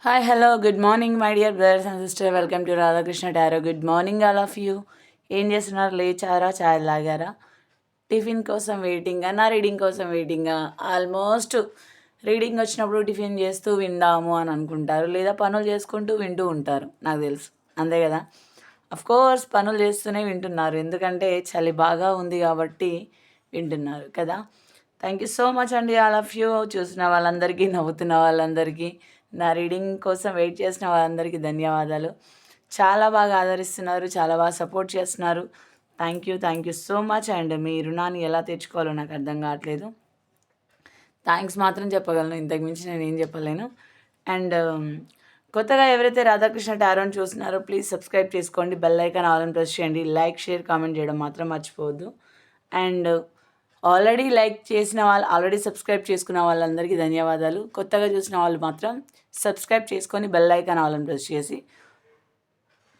Hi hello good morning my dear brothers and sister welcome to Radhakrishna tarot good morning all of you ఏం చేస్తున్నారు? లేచారా? చాయ్ లాగారా tiffin కోసం వెయిటింగా నా reading కోసం వెయిటింగా almost reading వచ్చినప్పుడు tiffin చేస్తూ విందాము అని అనుకుంటారు. లేదా పనులు చేసుకుంటూ వింటూ ఉంటారు నాకు తెలుసు. అంతే కదా? అఫ్ కోర్స్ పనులు చేస్తూనే వింటున్నారు. ఎందుకంటే చలి బాగా ఉంది కాబట్టి వింటున్నారు కదా? థ్యాంక్ యూ సో మచ్ అండి ఆల్ ఆఫ్ యూ చూసిన వాళ్ళందరికీ నవ్వుతున్న వాళ్ళందరికీ. నా రీడింగ్ కోసం వెయిట్ చేసిన వాళ్ళందరికీ ధన్యవాదాలు. చాలా బాగా ఆదరిస్తున్నారు చాలా బాగా సపోర్ట్ చేస్తున్నారు. Thank you thank you so much and మీ రుణాన్ని ఎలా తెచ్చుకోవాలో నాకు అర్థం కావట్లేదు. థ్యాంక్స్ మాత్రం చెప్పగలను. ఇంతకు మించి నేను ఏం చెప్పలేను. అండ్ um, కొత్తగా ఎవరైతే రాధాకృష్ణ టారోని చూస్తున్నారో ప్లీజ్ సబ్స్క్రైబ్ చేసుకోండి. బెల్ ఐకాన్ ఆల్ ప్రెస్ చేయండి. లైక్ షేర్ కామెంట్ చేయడం మాత్రం మర్చిపోవద్దు. అండ్ ఆల్రెడీ లైక్ చేసిన వాళ్ళు ఆల్రెడీ సబ్స్క్రైబ్ చేసుకున్న వాళ్ళందరికీ ధన్యవాదాలు. కొత్తగా చూసిన వాళ్ళు మాత్రం సబ్స్క్రైబ్ చేసుకొని బెల్ ఐకాన్ ఆల్ ప్రెస్ చేసి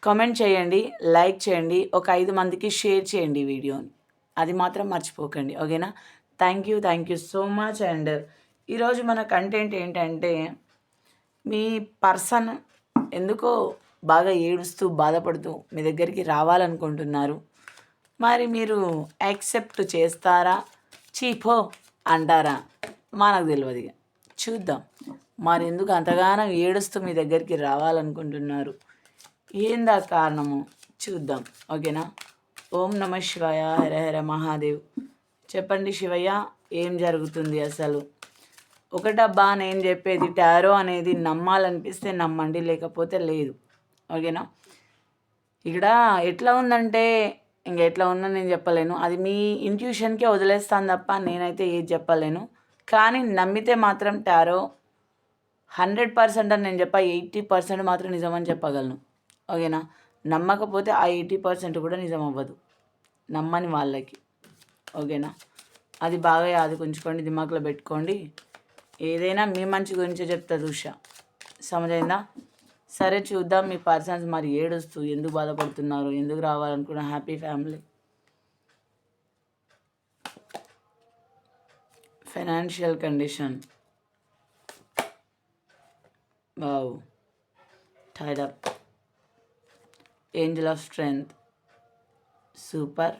కామెంట్ చేయండి లైక్ చేయండి ఒక ఐదు మందికి షేర్ చేయండి వీడియోని. అది మాత్రం మర్చిపోకండి ఓకేనా? Thank you thank you so much and ఈరోజు మన కంటెంట్ ఏంటంటే మీ పర్సన్ ఎందుకో బాగా ఏడుస్తూ బాధపడుతూ మీ దగ్గరికి రావాలనుకుంటున్నారు. మరి మీరు యాక్సెప్ట్ చేస్తారా? చీపో అంటారా? మనకు తెలియదు చూద్దాం. మరి ఎందుకు అంతగానం ఏడుస్తూ మీ దగ్గరికి రావాలనుకుంటున్నారు? ఏందా కారణము? చూద్దాం. ఓకేనా? ఓం నమ శివయ. హర హర మహాదేవ్. చెప్పండి శివయ్య ఏం జరుగుతుంది అసలు? ఒకటబ్బా నేను చెప్పేది టారో అనేది నమ్మాలనిపిస్తే నమ్మండి లేకపోతే లేదు. ఓకేనా? ఇక్కడ ఎట్లా ఉందంటే ఇంక ఎట్లా ఉందో నేను చెప్పలేను. అది మీ ఇంట్యూషన్కే వదిలేస్తాను తప్ప నేనైతే ఏది చెప్పలేను. కానీ నమ్మితే మాత్రం టారో హండ్రెడ్ పర్సెంట్ అని నేను చెప్ప ఎయిటీ పర్సెంట్ మాత్రం నిజమని చెప్పగలను. ఓకేనా? నమ్మకపోతే ఆ ఎయిటీ పర్సెంట్ కూడా నిజం అవ్వదు. నమ్మని వాళ్ళకి. ఓకేనా? అది బాగా యాదకుంచుకోండి దిమాకులో పెట్టుకోండి. ఏదైనా మీ మంచి గురించే చెప్తా ఉష సమజైందా? సరే చూద్దాం మీ పర్సన్స్ మరి ఏడుస్తూ ఎందుకు బాధపడుతున్నారు ఎందుకు రావాలనుకున్న హ్యాపీ ఫ్యామిలీ? Financial condition. బావు tied up angel of strength super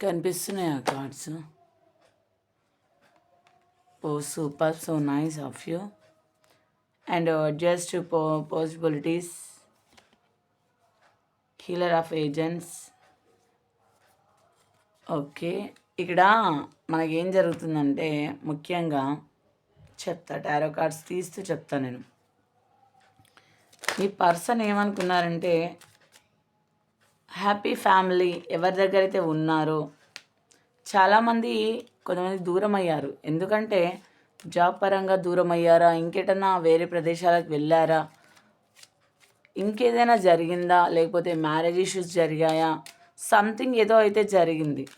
కనిపిస్తున్నాయి ఆ cards oh super so nice of you and just పో possibilities healer of agents okay ఇక్కడ మనకేం జరుగుతుందంటే ముఖ్యంగా చెప్తా టారో కార్డ్స్ తీస్తూ చెప్తా నేను. ఈ పర్సన్ ఏమనుకున్నారంటే హ్యాపీ ఫ్యామిలీ ఎవరి దగ్గర అయితే ఉన్నారో చాలామంది కొంతమంది దూరం అయ్యారు ఎందుకంటే జాబ్ పరంగా దూరం అయ్యారా ఇంకేటన్నా వేరే ప్రదేశాలకు వెళ్ళారా? ఇంకేదైనా జరిగిందా? లేకపోతే మ్యారేజ్ ఇష్యూస్ జరిగాయా? సంథింగ్ ఏదో అయితే జరిగింది.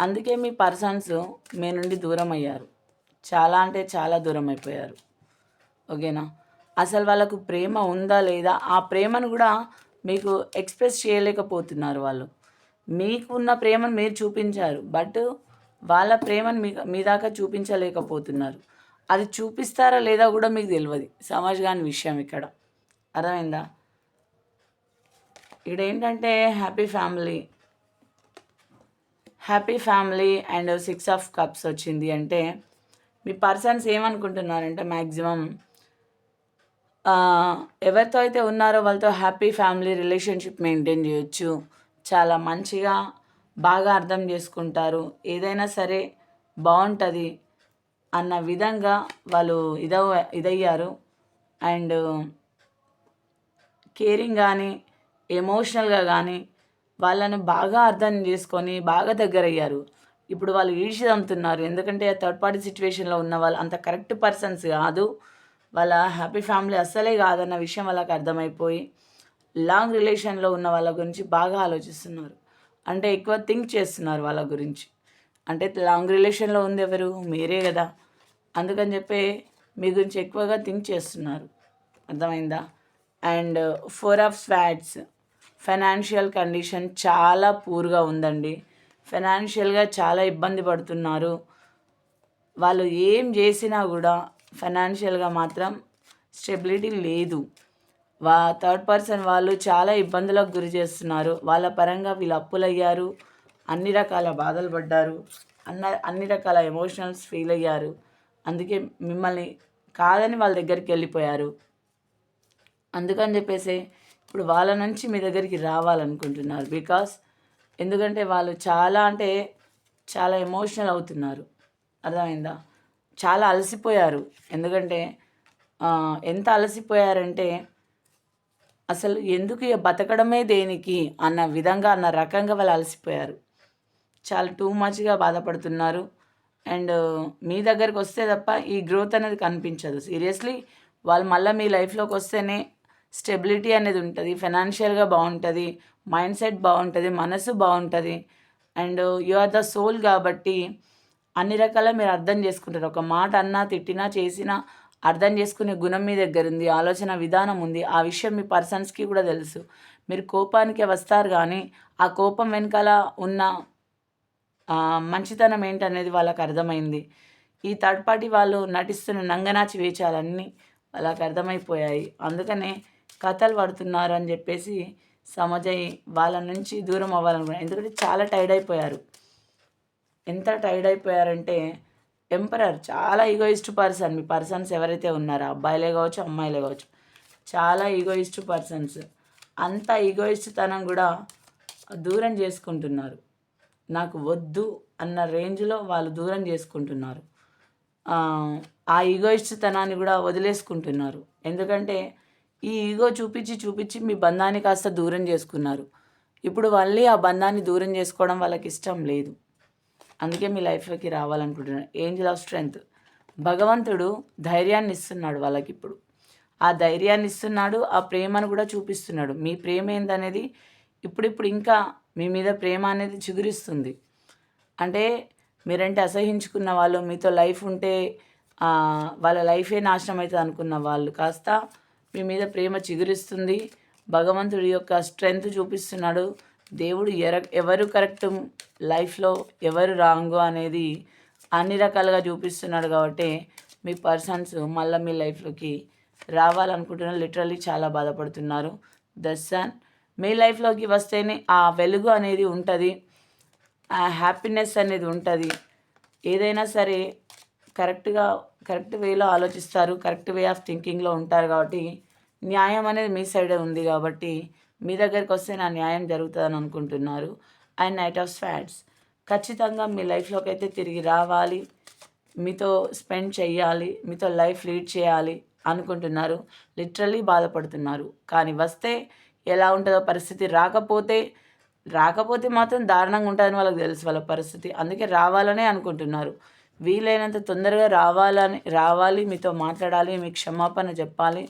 అందుకే మీ పర్సన్స్ మీ నుండి దూరం అయ్యారు చాలా అంటే చాలా దూరం అయిపోయారు ఓకేనా? అసలు వాళ్ళకు ప్రేమ ఉందా లేదా? ఆ ప్రేమను కూడా మీకు ఎక్స్ప్రెస్ చేయలేకపోతున్నారు వాళ్ళు. మీకు ఉన్న ప్రేమను మీరు చూపించారు. బట్ వాళ్ళ ప్రేమను మీ మీ దాకా చూపించలేకపోతున్నారు. అది చూపిస్తారా లేదా కూడా మీకు తెలియదు సమాజ్ కాని విషయం ఇక్కడ. అర్థమైందా? ఇక్కడ ఏంటంటే happy family happy family and six of cups వచ్చింది అంటే మీ పర్సన్స్ ఏమనుకుంటున్నారంటే మ్యాక్సిమం ఎవరితో అయితే ఉన్నారో వాళ్ళతో హ్యాపీ ఫ్యామిలీ రిలేషన్షిప్ మెయింటైన్ చేయొచ్చు. చాలా మంచిగా బాగా అర్థం చేసుకుంటారు. ఏదైనా సరే బాగుంటుంది. అన్న విధంగా వాళ్ళు ఇదవ ఇదయ్యారు. అండ్ కేరింగ్ కానీ ఎమోషనల్గా కానీ వాళ్ళని బాగా అర్థం చేసుకొని బాగా దగ్గర అయ్యారు ఇప్పుడు వాళ్ళు ఈడ్చిదంతున్నారు ఎందుకంటే థర్డ్ పార్టీ సిచ్యువేషన్లో ఉన్న వాళ్ళు అంత కరెక్ట్ పర్సన్స్ కాదు. వాళ్ళ హ్యాపీ ఫ్యామిలీ అస్సలే కాదన్న విషయం వాళ్ళకి అర్థమైపోయి లాంగ్ రిలేషన్లో ఉన్న వాళ్ళ గురించి బాగా ఆలోచిస్తున్నారు. అంటే ఎక్కువ థింక్ చేస్తున్నారు వాళ్ళ గురించి. అంటే లాంగ్ రిలేషన్లో ఉంది ఎవరు? మీరే కదా. అందుకని చెప్పి మీ గురించి ఎక్కువగా థింక్ చేస్తున్నారు. అర్థమైందా? And four of swords financial condition చాలా పూర్గా ఉందండి. ఫైనాన్షియల్గా చాలా ఇబ్బంది పడుతున్నారు. వాళ్ళు ఏం చేసినా కూడా ఫైనాన్షియల్గా మాత్రం స్టెబిలిటీ లేదు. వా థర్డ్ పర్సన్ వాళ్ళు చాలా ఇబ్బందులకు గురి చేస్తున్నారు. వాళ్ళ పరంగా వీళ్ళు అప్పులయ్యారు. అన్ని రకాల బాధలు పడ్డారు. అన్న అన్ని రకాల ఎమోషనల్స్ ఫీల్ అయ్యారు. అందుకే మిమ్మల్ని కాదని వాళ్ళ దగ్గరికి వెళ్ళిపోయారు. అందుకని చెప్పేసి ఇప్పుడు వాళ్ళ నుంచి మీ దగ్గరికి రావాలనుకుంటున్నారు. బికాస్ ఎందుకంటే వాళ్ళు చాలా అంటే చాలా ఎమోషనల్ అవుతున్నారు. అర్థమైందా? చాలా అలసిపోయారు. ఎందుకంటే ఎంత అలసిపోయారంటే అసలు ఎందుకు బతకడమే దేనికి అన్న విధంగా అన్న రకంగా వాళ్ళు అలసిపోయారు. చాలా టూ మచ్గా బాధపడుతున్నారు. అండ్ మీ దగ్గరికి వస్తే తప్ప ఈ గ్రోత్ అనేది కనిపించదు. సీరియస్లీ వాళ్ళు మళ్ళీ మీ లైఫ్లోకి వస్తేనే స్టెబిలిటీ అనేది ఉంటుంది. ఫైనాన్షియల్గా బాగుంటుంది. మైండ్ సెట్ బాగుంటుంది. మనసు బాగుంటుంది. And you are the soul కాబట్టి అన్ని రకాల మీరు అర్థం చేసుకుంటారు. ఒక మాట అన్నా తిట్టినా చేసినా అర్థం చేసుకునే గుణం మీ దగ్గర ఉంది. ఆలోచన విధానం ఉంది. ఆ విషయం మీ పర్సన్స్కి కూడా తెలుసు. మీరు కోపానికి వస్తారు కానీ ఆ కోపం వెనకాల ఉన్న మంచితనం ఏంటనేది వాళ్ళకి అర్థమైంది. ఈ థర్డ్ పార్టీ వాళ్ళు నటిస్తున్న నంగనాచి వేచాలన్నీ వాళ్ళకి అర్థమైపోయాయి. అందుకనే కథలు పడుతున్నారు అని చెప్పేసి సమజై వాళ్ళ నుంచి దూరం అవ్వాలనుకున్నారు. ఎందుకంటే చాలా టైర్డ్ అయిపోయారు. ఎంత టైర్డ్ అయిపోయారంటే ఎంపరర్ చాలా ఈగోయిస్ట్ పర్సన్. మీ పర్సన్స్ ఎవరైతే ఉన్నారో అబ్బాయిలే కావచ్చు అమ్మాయిలే కావచ్చు చాలా ఈగోయిస్ట్ పర్సన్స్. అంత ఈగోయిస్ట్ తనం కూడా దూరం చేసుకుంటున్నారు. నాకు వద్దు అన్న రేంజ్లో వాళ్ళు దూరం చేసుకుంటున్నారు. ఆ, ఆ ఈగోయిస్ట్ తనాన్ని కూడా వదిలేసుకుంటున్నారు. ఎందుకంటే ఈ ఈగో చూపించి చూపించి మీ బంధాన్ని కాస్త దూరం చేసుకున్నారు. ఇప్పుడు మళ్ళీ ఆ బంధాన్ని దూరం చేసుకోవడం వాళ్ళకి ఇష్టం లేదు. అందుకే మీ లైఫ్లోకి రావాలనుకుంటున్నాను ఏంజల్ ఆఫ్ స్ట్రెంగ్త్. భగవంతుడు ధైర్యాన్ని ఇస్తున్నాడు వాళ్ళకి ఇప్పుడు. ఆ ధైర్యాన్ని ఇస్తున్నాడు ఆ ప్రేమను కూడా చూపిస్తున్నాడు. మీ ప్రేమ ఏందనేది ఇప్పుడిప్పుడు ఇంకా మీ మీద ప్రేమ అనేది చిగురిస్తుంది. అంటే మీరంటే అసహించుకున్న వాళ్ళు మీతో లైఫ్ ఉంటే వాళ్ళ లైఫే నాశనం అవుతుంది అనుకున్న వాళ్ళు. కాస్త మీ మీద ప్రేమ చిగురిస్తుంది. భగవంతుడి యొక్క స్ట్రెంగ్త్ చూపిస్తున్నాడు. దేవుడు ఎర ఎవరు కరెక్ట్ లైఫ్లో ఎవరు రాంగు అనేది అన్ని రకాలుగా చూపిస్తున్నాడు కాబట్టి మీ పర్సన్స్ మళ్ళీ మీ లైఫ్లోకి రావాలనుకుంటున్నారు. లిటరలీ చాలా బాధపడుతున్నారు. దర్శన్ మీ లైఫ్లోకి వస్తేనే ఆ వెలుగు అనేది ఉంటుంది ఆ హ్యాపీనెస్ అనేది ఉంటుంది. ఏదైనా సరే కరెక్ట్గా కరెక్ట్ వేలో ఆలోచిస్తారు కరెక్ట్ వే ఆఫ్ థింకింగ్లో ఉంటారు కాబట్టి న్యాయం అనేది మీ సైడే ఉంది కాబట్టి మీ దగ్గరికి వస్తే నా న్యాయం జరుగుతుందని అనుకుంటున్నారు. అండ్ నైట్ ఆఫ్ స్వాట్స్ ఖచ్చితంగా మీ లైఫ్లోకి అయితే తిరిగి రావాలి మీతో స్పెండ్ చేయాలి మీతో లైఫ్ లీడ్ చేయాలి అనుకుంటున్నారు లిటరల్లీ బాధపడుతున్నారు. కానీ వస్తే ఎలా ఉంటుందో పరిస్థితి రాకపోతే రాకపోతే మాత్రం దారుణంగా ఉంటుందని వాళ్ళకి తెలుసు వాళ్ళ పరిస్థితి. అందుకే రావాలనే అనుకుంటున్నారు. వీలైనంత తొందరగా రావాలని రావాలి మీతో మాట్లాడాలి మీకు క్షమాపణ చెప్పాలి.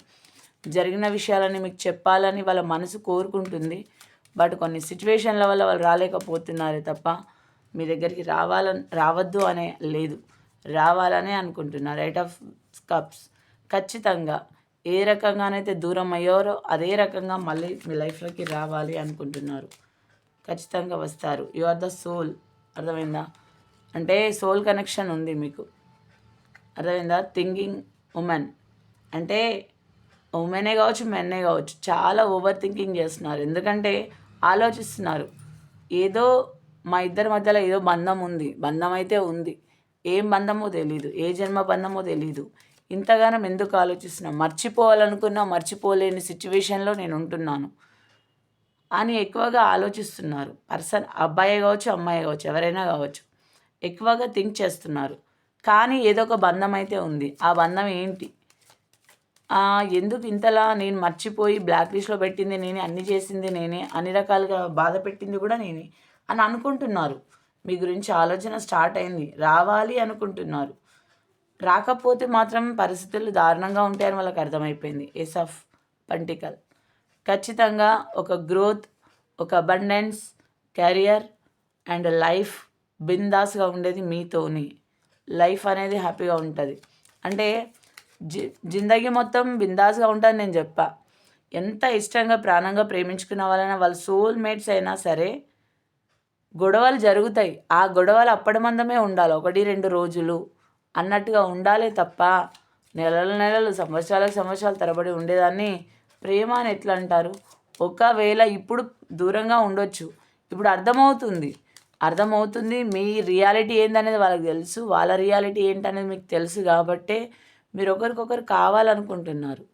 జరిగిన విషయాలని మీకు చెప్పాలని వాళ్ళ మనసు కోరుకుంటుంది. బట్ కొన్ని సిచ్యువేషన్ల వల్ల వాళ్ళు రాలేకపోతున్నారే తప్ప మీ దగ్గరికి రావాలని రావద్దు అనే లేదు. రావాలనే అనుకుంటున్నారు. రైట్ ఆఫ్ కప్స్ ఖచ్చితంగా. ఏ రకంగానైతే దూరం అయ్యారో అదే రకంగా మళ్ళీ మీ లైఫ్లోకి రావాలి అనుకుంటున్నారు. ఖచ్చితంగా వస్తారు. యు ఆర్ ద సోల్ అర్థమైందా? అంటే సోల్ కనెక్షన్ ఉంది మీకు. అర్థమైందా? థింకింగ్ ఉమెన్ అంటే ఉమెనే కావచ్చు మెన్నే కావచ్చు చాలా ఓవర్ థింకింగ్ చేస్తున్నారు. ఎందుకంటే ఆలోచిస్తున్నారు. ఏదో మా ఇద్దరి మధ్యలో ఏదో బంధం ఉంది. బంధం అయితే ఉంది. ఏం బంధమో తెలీదు. ఏ జన్మ బంధమో తెలీదు. ఇంతగానం ఎందుకు ఆలోచిస్తున్నా మర్చిపోవాలనుకున్నా మర్చిపోలేని సిచ్యువేషన్లో నేను ఉంటున్నాను అని ఎక్కువగా ఆలోచిస్తున్నారు. పర్సన్ అబ్బాయి కావచ్చు అమ్మాయి కావచ్చు ఎవరైనా కావచ్చు ఎక్కువగా థింక్ చేస్తున్నారు. కానీ ఏదో ఒక బంధం అయితే ఉంది. ఆ బంధం ఏంటి? ఎందుకు ఇంతలా నేను మర్చిపోయి బ్లాక్ లిస్ట్లో పెట్టింది నేనే అన్ని చేసింది నేనే అన్ని రకాలుగా బాధ పెట్టింది కూడా నేనే అని అనుకుంటున్నారు. మీ గురించి ఆలోచన స్టార్ట్ అయింది. రావాలి అనుకుంటున్నారు. రాకపోతే మాత్రం పరిస్థితులు దారుణంగా ఉంటాయని వాళ్ళకి అర్థమైపోయింది. Ace of pentacles. ఖచ్చితంగా ఒక గ్రోత్ ఒక అబండెన్స్ కెరియర్ అండ్ లైఫ్ బిందాస్గా ఉండేది మీతోని. లైఫ్ అనేది హ్యాపీగా ఉంటుంది. అంటే జి జిందగీ మొత్తం బిందాస్గా ఉంటుంది నేను చెప్పా. ఎంత ఇష్టంగా ప్రాణంగా ప్రేమించుకున్న వాళ్ళైనా వాళ్ళ సోల్ మేట్స్ అయినా సరే గొడవలు జరుగుతాయి. ఆ గొడవలు అప్పటి మందమే ఉండాలి. ఒకటి రెండు రోజులు అన్నట్టుగా ఉండాలి తప్ప నెలలు నెలలు సంవత్సరాలకు సంవత్సరాలు తరబడి ఉండేదాన్ని ప్రేమ అని ఎట్లా అంటారు? ఒకవేళ ఇప్పుడు దూరంగా ఉండొచ్చు. ఇప్పుడు అర్థమవుతుంది. అర్థమవుతుంది మీ రియాలిటీ ఏందనేది వాళ్ళకి తెలుసు. వాళ్ళ రియాలిటీ ఏంటనేది మీకు తెలుసు కాబట్టే మీరు ఒకరికొకరు కావాలనుకుంటున్నారు.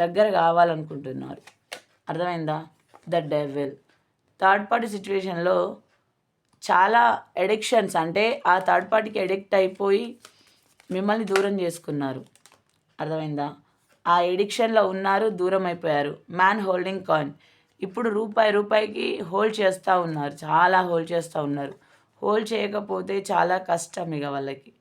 దగ్గర కావాలనుకుంటున్నారు. అర్థమైందా? The devil. థర్డ్ పార్టీ సిచ్యువేషన్లో చాలా ఎడిక్షన్స్ అంటే ఆ థర్డ్ పార్టీకి ఎడిక్ట్ అయిపోయి మిమ్మల్ని దూరం చేసుకున్నారు. అర్థమైందా? ఆ ఎడిక్షన్లో ఉన్నారు దూరం అయిపోయారు. Man holding coin. ఇప్పుడు రూపాయి రూపాయికి హోల్డ్ చేస్తూ ఉన్నారు. చాలా హోల్డ్ చేస్తూ ఉన్నారు. హోల్డ్ చేయకపోతే చాలా కష్టం ఇక వాళ్ళకి.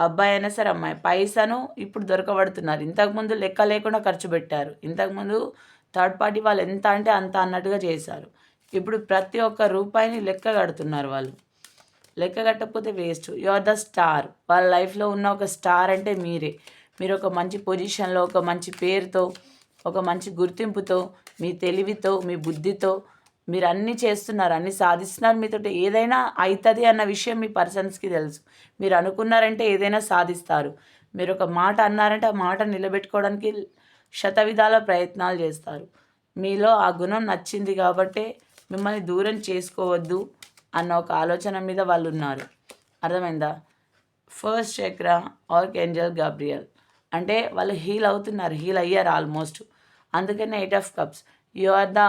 అబ్బాయి అయినా సరే అమ్మాయి. పైసను ఇప్పుడు దొరకబడుతున్నారు. ఇంతకుముందు లెక్క లేకుండా ఖర్చు పెట్టారు. ఇంతకుముందు థర్డ్ పార్టీ వాళ్ళు ఎంత అంటే అంత అన్నట్టుగా చేశారు. ఇప్పుడు ప్రతి ఒక్క రూపాయిని లెక్క కడుతున్నారు వాళ్ళు. లెక్క కట్టకపోతే waste. You are the star వాళ్ళ లైఫ్లో ఉన్న ఒక స్టార్ అంటే మీరే. మీరు ఒక మంచి పొజిషన్లో ఒక మంచి పేరుతో ఒక మంచి గుర్తింపుతో మీ తెలివితో మీ బుద్ధితో మీరు అన్నీ చేస్తున్నారు అన్నీ సాధిస్తున్నారు మీతో ఏదైనా అవుతుంది అన్న విషయం మీ పర్సన్స్కి తెలుసు. మీరు అనుకున్నారంటే ఏదైనా సాధిస్తారు. మీరు ఒక మాట అన్నారంటే ఆ మాట నిలబెట్టుకోవడానికి శతవిధాల ప్రయత్నాలు చేస్తారు. మీలో ఆ గుణం నచ్చింది కాబట్టే మిమ్మల్ని దూరం చేసుకోవద్దు. అన్న ఒక ఆలోచన మీద వాళ్ళు ఉన్నారు అర్థమైందా? ఫస్ట్ చక్ర ఆర్క్ ఏంజల్ గాబ్రియల్ అంటే వాళ్ళు హీల్ అవుతున్నారు హీల్ అయ్యారు ఆల్మోస్ట్ అందుకనే eight of cups you are the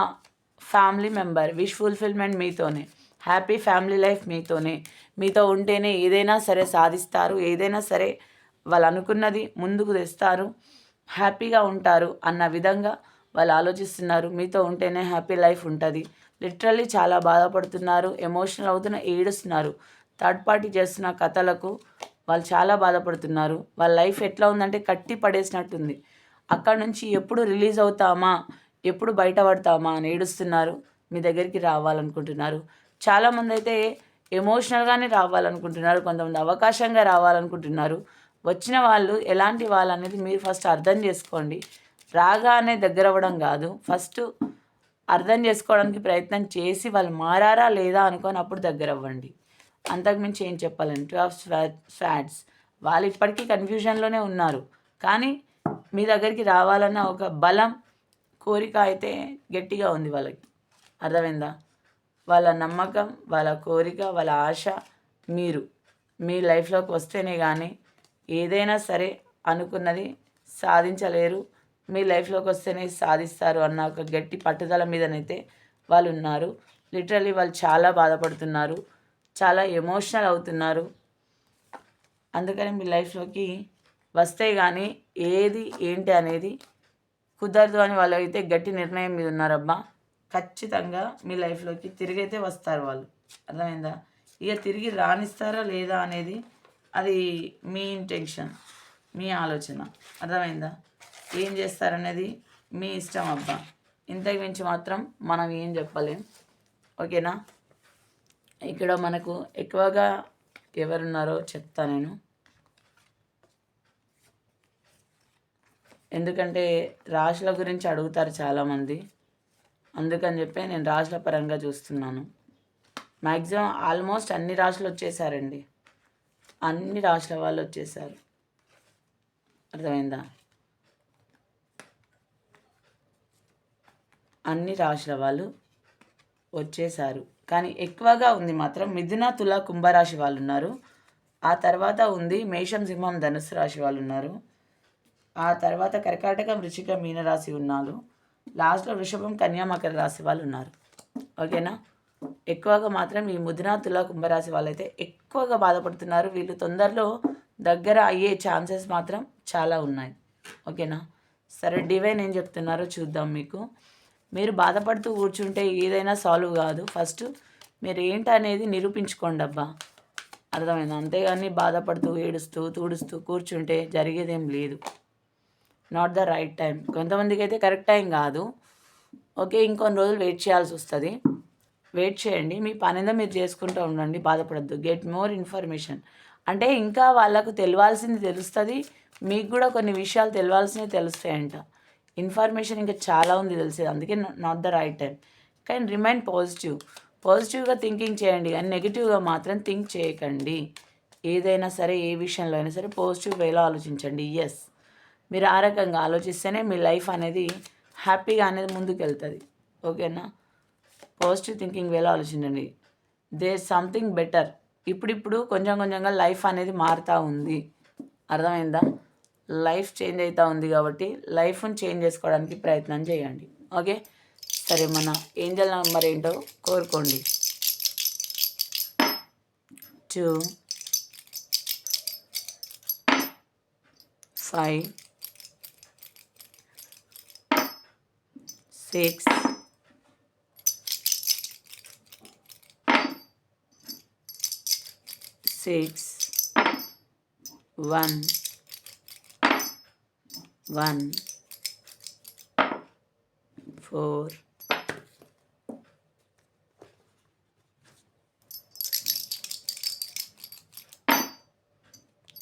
family member wish fulfilment మీతోనే. హ్యాపీ ఫ్యామిలీ లైఫ్ మీతోనే. మీతో ఉంటేనే ఏదైనా సరే సాధిస్తారు ఏదైనా సరే వాళ్ళు అనుకున్నది ముందుకు తెస్తారు హ్యాపీగా ఉంటారు అన్న విధంగా వాళ్ళు ఆలోచిస్తున్నారు. మీతో ఉంటేనే హ్యాపీ లైఫ్ ఉంటుంది. లిటరల్లీ చాలా బాధపడుతున్నారు ఎమోషనల్ అవుతున్న ఏడుస్తున్నారు. థర్డ్ పార్టీ చేస్తున్న కథలకు వాళ్ళు చాలా బాధపడుతున్నారు. వాళ్ళ లైఫ్ ఎట్లా ఉందంటే కట్టి పడేసినట్టుంది. అక్కడ నుంచి ఎప్పుడు రిలీజ్ అవుతామా ఎప్పుడు బయటపడతామా అని ఏడుస్తున్నారు. మీ దగ్గరికి రావాలనుకుంటున్నారు. చాలామంది అయితే ఎమోషనల్గానే రావాలనుకుంటున్నారు. కొంతమంది అవకాశంగా రావాలనుకుంటున్నారు. వచ్చిన వాళ్ళు ఎలాంటి వాళ్ళు అనేది మీరు ఫస్ట్ అర్థం చేసుకోండి. రాగానే దగ్గర అవ్వడం కాదు. ఫస్ట్ అర్థం చేసుకోవడానికి ప్రయత్నం చేసి వాళ్ళు మారారా లేదా అనుకొని అప్పుడు దగ్గర అవ్వండి. అంతకుమించి ఏం చెప్పాలండి టూ ఆఫ్ స్వాట్స్ వాళ్ళు ఇప్పటికీ కన్ఫ్యూజన్లోనే ఉన్నారు. కానీ మీ దగ్గరికి రావాలన్న ఒక బలం కోరిక అయితే గట్టిగా ఉంది వాళ్ళకి. అర్థమైందా? వాళ్ళ నమ్మకం వాళ్ళ కోరిక వాళ్ళ ఆశ మీరు. మీ లైఫ్లోకి వస్తేనే కానీ ఏదైనా సరే అనుకున్నది సాధించలేరు. మీ లైఫ్లోకి వస్తేనే సాధిస్తారు అన్న ఒక గట్టి పట్టుదల మీదనైతే వాళ్ళు ఉన్నారు లిటరలీ వాళ్ళు చాలా బాధపడుతున్నారు. చాలా ఎమోషనల్ అవుతున్నారు. అందుకని మీ లైఫ్లోకి వస్తే కానీ ఏది ఏంటి అనేది కుదరదు అని వాళ్ళు అయితే గట్టి నిర్ణయం మీద ఉన్నారబ్బా. ఖచ్చితంగా మీ లైఫ్లోకి తిరిగైతే వస్తారు వాళ్ళు. అర్థమైందా? ఇక తిరిగి రాణిస్తారా లేదా అనేది అది మీ ఇంటెన్షన్ మీ ఆలోచన. అర్థమైందా? ఏం చేస్తారనేది మీ ఇష్టం అబ్బా. ఇంతకు మించి మాత్రం మనం ఏం చెప్పలేం. ఓకేనా? ఇక్కడ మనకు ఎక్కువగా ఎవరున్నారో చెప్తా నేను. ఎందుకంటే రాశుల గురించి అడుగుతారు చాలామంది. అందుకని చెప్పి నేను రాశుల పరంగా చూస్తున్నాను. మ్యాక్సిమం ఆల్మోస్ట్ అన్ని రాశులు వచ్చేసారండి. అన్ని రాశుల వాళ్ళు వచ్చేసారు. అర్థమైందా? అన్ని రాశుల వాళ్ళు వచ్చేసారు కానీ ఎక్కువగా ఉంది మాత్రం మిథున తుల కుంభరాశి వాళ్ళు ఉన్నారు. ఆ తర్వాత ఉంది మేషం సింహం ధనుసు రాశి వాళ్ళు ఉన్నారు. ఆ తర్వాత కర్కాటకం వృచ్చిక మీనరాశి ఉన్నారు. లాస్ట్లో వృషభం కన్యా మకర రాశి వాళ్ళు ఉన్నారు. ఓకేనా? ఎక్కువగా మాత్రం ఈ ముదిన తుల కుంభరాశి వాళ్ళైతే ఎక్కువగా బాధపడుతున్నారు. వీళ్ళు తొందరలో దగ్గర అయ్యే ఛాన్సెస్ మాత్రం చాలా ఉన్నాయి. ఓకేనా? సరే డివైన్ ఏం చెప్తున్నారో చూద్దాం మీకు. మీరు బాధపడుతూ కూర్చుంటే ఏదైనా సాల్వ్ కాదు. ఫస్ట్ మీరు ఏంటి అనేది నిరూపించుకోండి అబ్బా. అర్థమైంది? అంతేగాని బాధపడుతూ ఏడుస్తూ తూడుస్తూ కూర్చుంటే జరిగేదేం లేదు. నాట్ ద రైట్ టైం కొంతమందికి అయితే కరెక్ట్ టైం కాదు. ఓకే ఇంకొన్ని రోజులు వెయిట్ చేయాల్సి వస్తుంది. వెయిట్ చేయండి. మీ పనిందో మీరు చేసుకుంటూ ఉండండి. బాధపడద్దు. గెట్ మోర్ ఇన్ఫర్మేషన్ అంటే ఇంకా వాళ్ళకు తెలియాల్సింది తెలుస్తుంది. మీకు కూడా కొన్ని విషయాలు తెలియాల్సినవి తెలుస్తాయంట. ఇన్ఫర్మేషన్ ఇంకా చాలా ఉంది తెలిసేది. అందుకే నాట్ ద రైట్ టైం కానీ రిమైండ్ పాజిటివ్ పాజిటివ్గా థింకింగ్ చేయండి. కానీ నెగిటివ్గా మాత్రం థింక్ చేయకండి. ఏదైనా సరే ఏ విషయంలో అయినా సరే పాజిటివ్ వేలో ఆలోచించండి. ఎస్ మీరు ఆ రకంగా ఆలోచిస్తేనే మీ లైఫ్ అనేది హ్యాపీగా అనేది ముందుకు వెళ్తుంది ఓకేనా పాజిటివ్ థింకింగ్ వేలో ఆలోచించండి. దే సంథింగ్ బెటర్ ఇప్పుడిప్పుడు కొంచెం కొంచెంగా లైఫ్ అనేది మారుతూ ఉంది. అర్థమైందా? లైఫ్ చేంజ్ అవుతూ ఉంది కాబట్టి లైఫ్ని చేంజ్ చేసుకోవడానికి ప్రయత్నం చేయండి. ఓకే? సరే మన ఏంజల్ నెంబర్ ఏంటో కోరుకోండి. Two five six six one. One four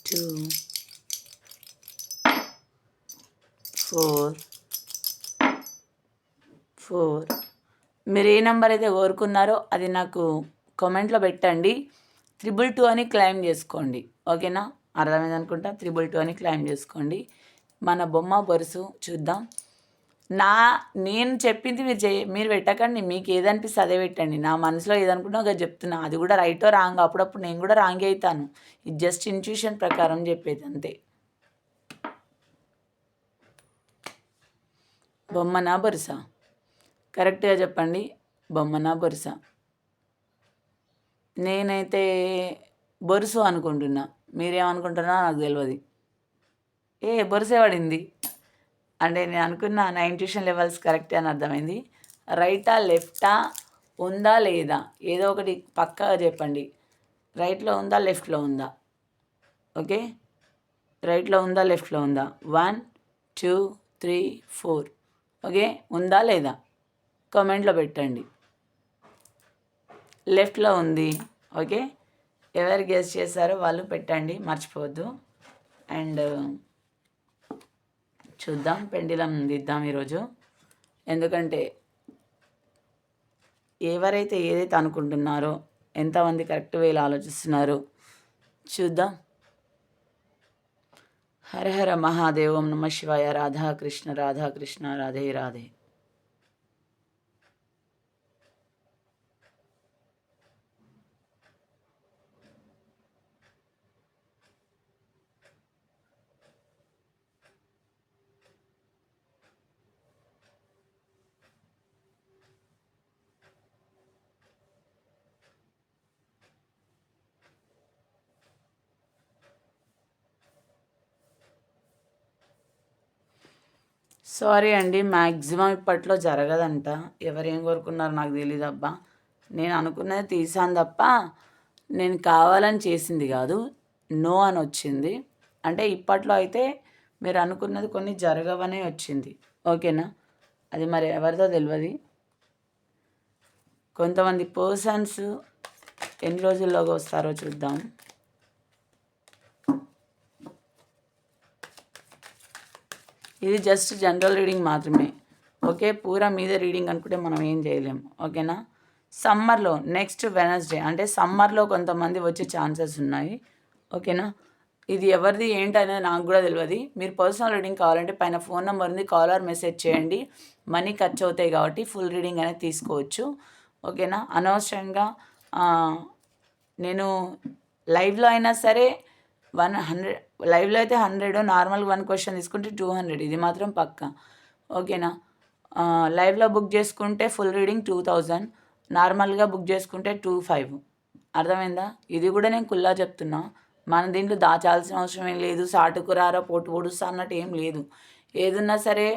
two four four మీరు ఏ నెంబర్ అయితే కోరుకున్నారో అది నాకు కామెంట్లో పెట్టండి. త్రిబుల్ టూ అని క్లైమ్ చేసుకోండి. ఓకేనా? అర్థమైంది అనుకుంటా? త్రిబుల్ టూ అని క్లైమ్ చేసుకోండి. మన బొమ్మ బొరుసు చూద్దాం. నా నేను చెప్పింది మీరు చే మీరు పెట్టకండి మీకు ఏదనిపిస్తే అదే పెట్టండి. నా మనసులో ఏదనుకుంటా ఒక చెప్తున్నా. అది కూడా రైటో రాంగ్ అప్పుడప్పుడు నేను కూడా రాంగ్ అవుతాను. ఇది జస్ట్ ఇన్ట్యూషన్ ప్రకారం చెప్పేది అంతే. బొమ్మనా బొరుసా కరెక్ట్గా చెప్పండి బొమ్మనా బొరుసా నేనైతే బొరుసు అనుకుంటున్నా. మీరేమనుకుంటున్నా నాకు తెలియదు ఏ బొరిసే పడింది అంటే నేను అనుకున్న నా ఇంట్యూషన్ లెవెల్స్ కరెక్టే అని అర్థమైంది. రైటా లెఫ్టా ఉందా లేదా? ఏదో ఒకటి పక్కాగా చెప్పండి. రైట్లో ఉందా లెఫ్ట్లో ఉందా? ఓకే? రైట్లో ఉందా లెఫ్ట్లో ఉందా? One two three four. Okay? ఉందా లేదా? కామెంట్లో పెట్టండి. లెఫ్ట్లో ఉంది. ఓకే? ఎవరు గెస్ట్ చేశారో వాళ్ళు పెట్టండి. మర్చిపోవద్దు. అండ్ చూద్దాం పెండిలం దిద్దాం ఈరోజు. ఎందుకంటే ఎవరైతే ఏదైతే అనుకుంటున్నారో ఎంతమంది కరెక్ట్ వేలు ఆలోచిస్తున్నారో చూద్దాం. హర హర మహాదేవం నమ శివాయ రాధాకృష్ణ రాధాకృష్ణ రాధే రాధే. సారీ అండి మ్యాక్సిమం ఇప్పట్లో జరగదంట. ఎవరేం కోరుకున్నారో నాకు తెలియదు అబ్బా. నేను అనుకున్నది తీసాను తప్ప నేను కావాలని చేసింది కాదు నో అని వచ్చింది. అంటే ఇప్పట్లో అయితే మీరు అనుకున్నది కొన్ని జరగవనే వచ్చింది. ఓకేనా? అది మరి ఎవరిదో తెలియదు కొంతమంది పర్సన్స్ ఎన్ని రోజుల్లోకి వస్తారో చూద్దాం. ఇది జస్ట్ జనరల్ రీడింగ్ మాత్రమే. ఓకే? పూరా మీద రీడింగ్ అనుకుంటే మనం ఏం చేయలేము ఓకేనా? సమ్మర్లో నెక్స్ట్ వెనస్డే అంటే సమ్మర్లో కొంతమంది వచ్చే ఛాన్సెస్ ఉన్నాయి. ఓకేనా? ఇది ఎవరిది ఏంటి అనేది నాకు కూడా తెలియదు మీరు పర్సనల్ రీడింగ్ కావాలంటే పైన ఫోన్ నెంబర్ ఉంది కాలర్ మెసేజ్ చేయండి. మనీ ఖర్చు అవుతాయి కాబట్టి ఫుల్ రీడింగ్ అనేది తీసుకోవచ్చు. ఓకేనా? అనవసరంగా నేను లైవ్లో అయినా సరే వన్ హండ్రెడ్ లైవ్లో అయితే హండ్రెడ్ నార్మల్ వన్ క్వశ్చన్ తీసుకుంటే టూ హండ్రెడ్. ఇది మాత్రం పక్క. ఓకేనా? లైవ్లో బుక్ చేసుకుంటే ఫుల్ రీడింగ్ టూ థౌజండ్. నార్మల్గా బుక్ చేసుకుంటే టూ ఫైవ్. అర్థమైందా? ఇది కూడా నేను కుల్లా చెప్తున్నా. మన దీంట్లో దాచాల్సిన అవసరం ఏం లేదు. సాటుకురారా పోటు పొడుస్తా అన్నట్టు ఏం లేదు. ఏదున్నా సరే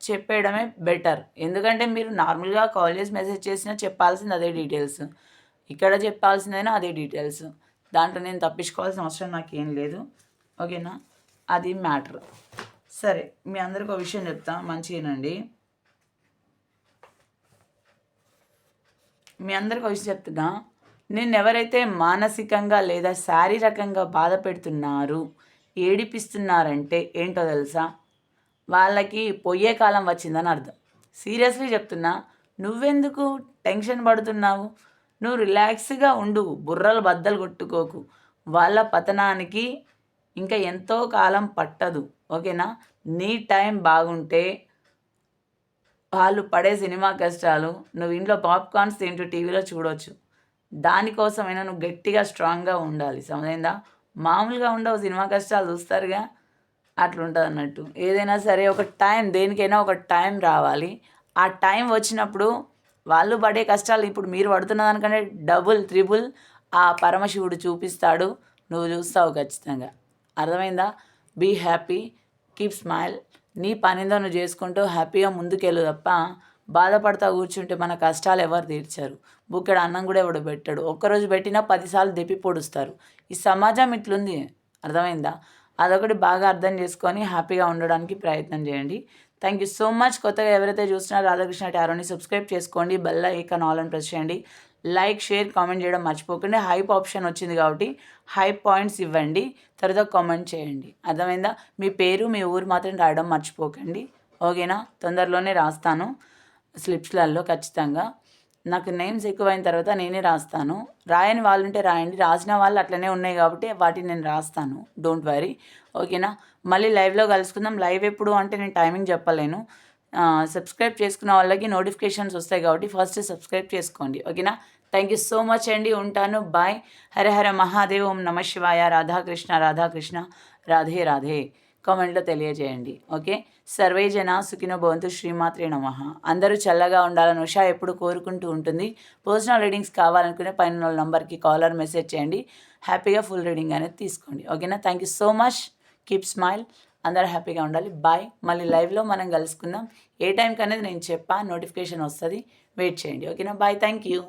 చెప్పేయడమే బెటర్. ఎందుకంటే మీరు నార్మల్గా కాల్ చేసి మెసేజ్ చేసినా చెప్పాల్సింది అదే డీటెయిల్స్. ఇక్కడ చెప్పాల్సిందైనా అదే డీటెయిల్స్. దాంట్లో నేను తప్పించుకోవాల్సిన అవసరం నాకు ఏం లేదు. ఓకేనా? అది మ్యాటర్. సరే మీ అందరికి ఒక విషయం చెప్తా మంచిగానండి. మీ అందరికి ఒక విషయం చెప్తున్నా. నేను ఎవరైతే మానసికంగా లేదా శారీరకంగా బాధ పెడుతున్నారు ఏడిపిస్తున్నారంటే ఏంటో తెలుసా? వాళ్ళకి పొయ్యే కాలం వచ్చిందని అర్థం. సీరియస్లీ చెప్తున్నా నువ్వెందుకు టెన్షన్ పడుతున్నావు? నువ్వు రిలాక్స్గా ఉండు బుర్రలు బద్దలు కొట్టుకోకు. వాళ్ళ పతనానికి ఇంకా ఎంతో కాలం పట్టదు ఓకేనా? నీ టైం బాగుంటే వాళ్ళు పడే సినిమా కష్టాలు నువ్వు ఇంట్లో పాప్కార్న్స్ తింటూ టీవీలో చూడొచ్చు. దానికోసమైనా నువ్వు గట్టిగా స్ట్రాంగ్గా ఉండాలి సమజైందా? మామూలుగా ఉండవు సినిమా కష్టాలు చూస్తారుగా అట్లుంటుంది అన్నట్టు ఏదైనా సరే ఒక టైం దేనికైనా ఒక టైం రావాలి. ఆ టైం వచ్చినప్పుడు వాళ్ళు పడే కష్టాలు ఇప్పుడు మీరు పడుతున్న దానికంటే డబుల్ త్రిబుల్ ఆ పరమశివుడు చూపిస్తాడు. నువ్వు చూస్తావు ఖచ్చితంగా. అర్థమైందా? Be happy keep smile. నీ పనిందో నువ్వు చేసుకుంటూ హ్యాపీగా ముందుకెళ్ళు తప్ప బాధపడతా కూర్చుంటే మన కష్టాలు ఎవరు తీర్చారు. బుక్కెడు అన్నం కూడా ఎవడు పెట్టాడు. ఒక్కరోజు పెట్టినా పదిసార్లు దెప్పి పొడుస్తారు. ఈ సమాజం ఇట్లుంది. అర్థమైందా? అదొకటి బాగా అర్థం చేసుకొని హ్యాపీగా ఉండడానికి ప్రయత్నం చేయండి. థ్యాంక్ యూ సో మచ్ కొత్తగా ఎవరైతే చూస్తున్నారో రాధాకృష్ణ టారోని సబ్స్క్రైబ్ చేసుకోండి. బెల్ ఐకాన్ ఆల్ అని ప్రెస్ చేయండి. లైక్ షేర్ కామెంట్ చేయడం మర్చిపోకండి. హైప్ ఆప్షన్ వచ్చింది కాబట్టి హైప్ పాయింట్స్ ఇవ్వండి. తర్వాత కామెంట్ చేయండి. అర్థమైందా? మీ పేరు మీ ఊరు మాత్రం రాయడం మర్చిపోకండి. ఓకేనా తొందరలోనే రాస్తాను. స్లిప్స్లలో ఖచ్చితంగా. నాకు నేమ్స్ ఎక్కువైన తర్వాత నేనే రాస్తాను. రాయని వాళ్ళు ఉంటే రాయండి. రాసిన వాళ్ళు అట్లనే ఉన్నాయి కాబట్టి వాటిని నేను రాస్తాను. డోంట్ వరీ ఓకేనా మళ్ళీ లైవ్లో కలుసుకుందాం. లైవ్ ఎప్పుడు అంటే నేను టైమింగ్ చెప్పలేను. సబ్స్క్రైబ్ చేసుకున్న వాళ్ళకి నోటిఫికేషన్స్ వస్తాయి కాబట్టి ఫస్ట్ సబ్స్క్రైబ్ చేసుకోండి. ఓకేనా థ్యాంక్ యూ సో మచ్ అండి. ఉంటాను. బాయ్ హర హర మహాదేవ్. ఓం నమ శివాయ. రాధాకృష్ణ రాధాకృష్ణ. రాధే రాధే. కామెంట్లో తెలియజేయండి. ఓకే సర్వే జన సుఖినో భవంతు శ్రీమాత్రే నమ. అందరూ చల్లగా ఉండాలని ఉషా ఎప్పుడు కోరుకుంటూ ఉంటుంది. పర్సనల్ రీడింగ్స్ కావాలనుకునే పైన నంబర్కి కాలర్ మెసేజ్ చేయండి. హ్యాపీగా ఫుల్ రీడింగ్ అనేది తీసుకోండి. ఓకేనా? Thank you so much keep smile అందరూ హ్యాపీగా ఉండాలి. బాయ్ మళ్ళీ లైవ్లో మనం కలుసుకుందాం. ఏ టైంకి అనేది నేను చెప్పా నోటిఫికేషన్ వస్తుంది. వెయిట్ చేయండి. ఓకేనా? Bye thank you